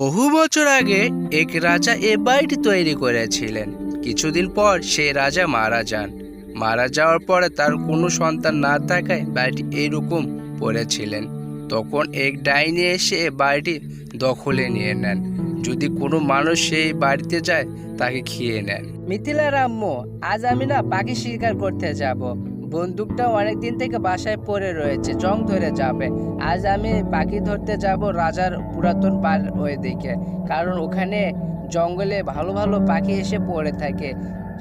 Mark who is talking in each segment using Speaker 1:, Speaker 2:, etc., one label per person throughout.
Speaker 1: বহু বছর আগে এক রাজা এ বাড়িটি তৈরি করেছিলেন। কিছুদিন পর সেই রাজা মারা যান। মারা যাওয়ার পরে তার কোনো সন্তান না থাকায় বাড়িটি এইরকম পড়েছিলেন। তখন এক ডাইনি এসে এ বাড়িটি দখলে নিয়ে নেন। যদি কোনো মানুষ সেই বাড়িতে যায়, তাকে খেয়ে নেন। মিথিলা রাম্য, আজ আমি না পাখি শিকার করতে যাব। বন্দুকটা অনেক দিন থেকে বাসায় পড়ে রয়েছে, জং ধরে যাবে। আজ আমি পাখি ধরতে যাব রাজার পুরাতন পার ওই দিকে কারণ ওখানে জঙ্গলে ভালো ভালো পাখি এসে পড়ে থাকে,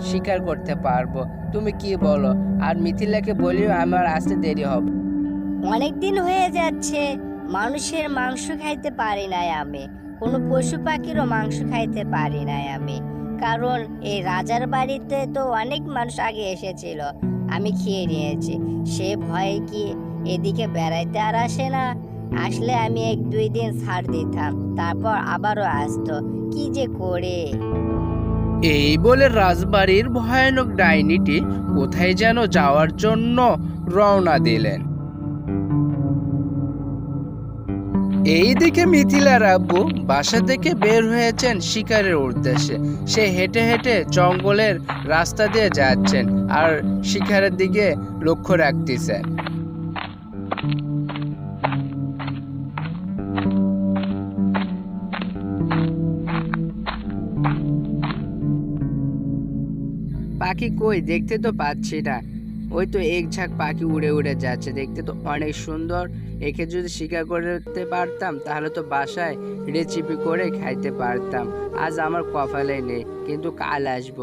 Speaker 1: শিকার করতে পারব। তুমি কি বলো? আর মিথিলাকে বলিও আমার আসতে দেরি হবে।
Speaker 2: অনেক দিন হয়ে যাচ্ছে, মানুষের মাংস খাইতে পারি নাই আমি। কোনো পশু পাখিরও মাংস খাইতে পারি নাই আমি। কারণ এই রাজার বাড়িতে তো অনেক মানুষ আগে এসেছিল। আমি খেয়ে নিয়েছি। সে ভয়ে কি এদিকে বেড়াইতে আর আসে না? আসলে আমি এক দুই দিন ছাড় দিতাম, তারপর আবারও আসতো। কি যে করে?
Speaker 1: এই বলে রাজবাড়ির ভয়ানক ডাইনিটি কোথায় যেন যাওয়ার জন্য রওনা দিলেন। এইদিকে মিথিলার আব্বু বাসা থেকে বের হয়েছেন শিকারের উদ্দেশ্যে। সে হেঁটে হেঁটে জঙ্গলের রাস্তা দিয়ে যাচ্ছেন আর শিকারের দিকে লক্ষ্য রাখতেছেন। পাখি কই? দেখতে তো পাচ্ছি না। ওই তো এক ঝাঁক পাখি উড়ে উড়ে যাচ্ছে, দেখতে তো অনেক সুন্দর। একে যদি শিকার করতে পারতাম, তাহলে তো বাসায় রেসিপি করে খাইতে পারতাম। আজ আমার কপালে নেই, কিন্তু কাল আসব।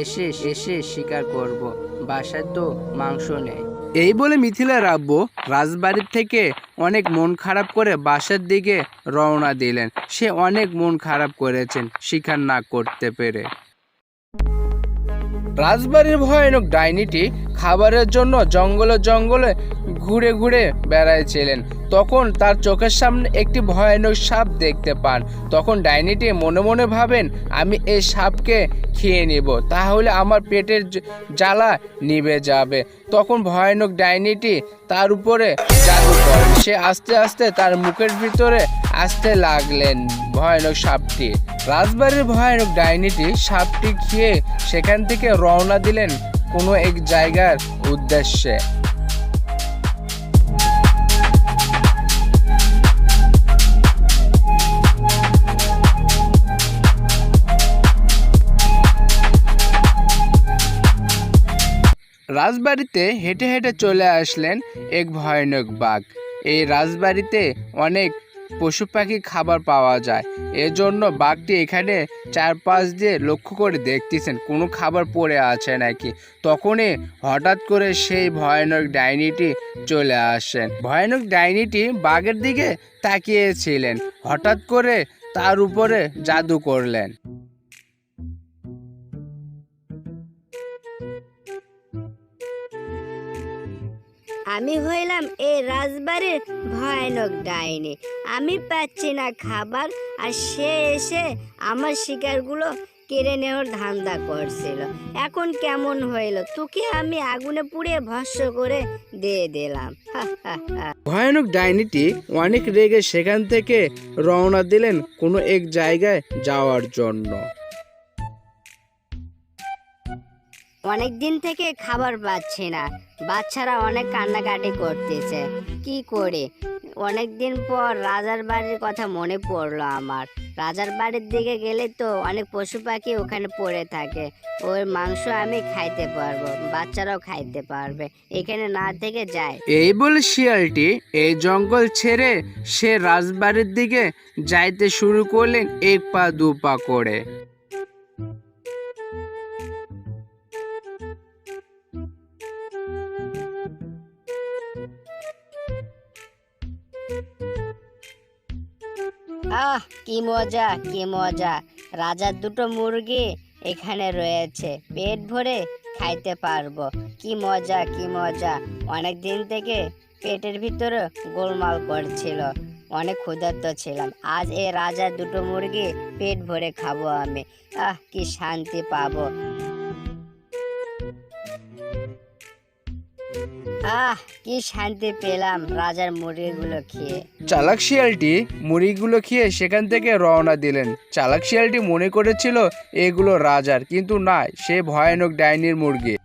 Speaker 1: এসে এসে শিকার করব। বাসায় তো মাংস নেই। এই বলে মিথিলা রাব্বু রাজবাড়ির থেকে অনেক মন খারাপ করে বাসার দিকে রওনা দিলেন। সে অনেক মন খারাপ করেছেন শিকার না করতে পেরে। রাজবাড়ির ভয়ানক ডাইনিটি খাবারের জন্য জঙ্গলে জঙ্গলে ঘুরে ঘুরে বেড়াইছিলেন। তখন তার চোখের সামনে একটি ভয়ানক সাপ দেখতে পান। তখন ডাইনিটি মনে মনে ভাবেন, আমি এই সাপকে খেয়ে নিব, তাহলে আমার পেটের জ্বালা নিভে যাবে। তখন ভয়ানক ডাইনিটি তার উপরে জাদু করেন। সে আস্তে আস্তে তার মুখের ভিতরে আসতে লাগলেন। ভয়ানক সাপটি। রাজবাড়ির ভয়ানক ডাইনিটি সাপটি খেয়ে সেখান থেকে রওনা দিলেন কোনো এক জায়গার উদ্দেশ্যে। রাজবাড়িতে হেঁটে হেঁটে চলে আসলেন এক ভয়ানক বাঘ। এই রাজবাড়িতে অনেক পশু পাখি খাবার পাওয়া যায়। এজন্য বাঘটি এখানে চারপাশ দিয়ে লক্ষ্য করে দেখতেছেন, কোনো খাবার পড়ে আছে নাকি। তখনই হঠাৎ করে সেই ভয়ানক ডাইনিটি চলে আসেন। ভয়ানক ডাইনিটি বাঘের দিকে তাকিয়েছিলেন। হঠাৎ করে তার উপরে জাদু করলেন।
Speaker 2: আমি হইলাম এই রাজবাড়ির ভয়ানক ডাইনি। আমি পাচ্ছি না খাবার আর সে এসে আমার শিকারগুলো কেড়ে নেওয়ার ধান্দা করছিল। এখন কেমন হইল? তোকে আমি আগুনে পুড়িয়ে ভস্য করে দিয়ে দিলাম।
Speaker 1: ভয়ানক ডাইনিটি অনেক রেগে সেখান থেকে রওনা দিলেন কোনো এক জায়গায় যাওয়ার জন্য।
Speaker 2: অনেক দিন থেকে খাবার পাচ্ছি না। বাচ্চারা অনেক কান্নাকাটি করতেছে। কি করে? অনেক দিন পর রাজার বাড়ির কথা মনে পড়ল আমার। রাজার বাড়ির দিকে গেলে তো অনেক পশু পাখি ওখানে পড়ে থাকে। ওর মাংস আমি খাইতে পারব, বাচ্চারাও খাইতে পারবে, এখানে না থেকে যায়।
Speaker 1: এই বলে শিয়ালটি এই জঙ্গল ছেড়ে সে রাজবাড়ির দিকে যাইতে শুরু করলেন এক পা দু পা করে।
Speaker 2: আহ, কি মজা কি মজা। রাজার দুটো মুরগি এখানে রয়েছে। পেট ভরে খাইতে পারব। কি মজা কি মজা। অনেক দিন থেকে পেটের ভিতরে গোলমাল করছিল। অনেক ক্ষুধার্ত ছিলাম। আজ এই রাজার দুটো মুরগি পেট ভরে খাব আমি। আহ, কি শান্তি পাবো। আহ, কি শান্তি পেলাম রাজার মুরগিগুলো খেয়ে।
Speaker 1: চালাক শিয়ালটি মুড়িগুলো খেয়ে সেখান থেকে রওনা দিলেন। চালাক শিয়ালটি মনে করেছিল এগুলো রাজার, কিন্তু না, সে ভয়ানক ডাইনির মুরগি।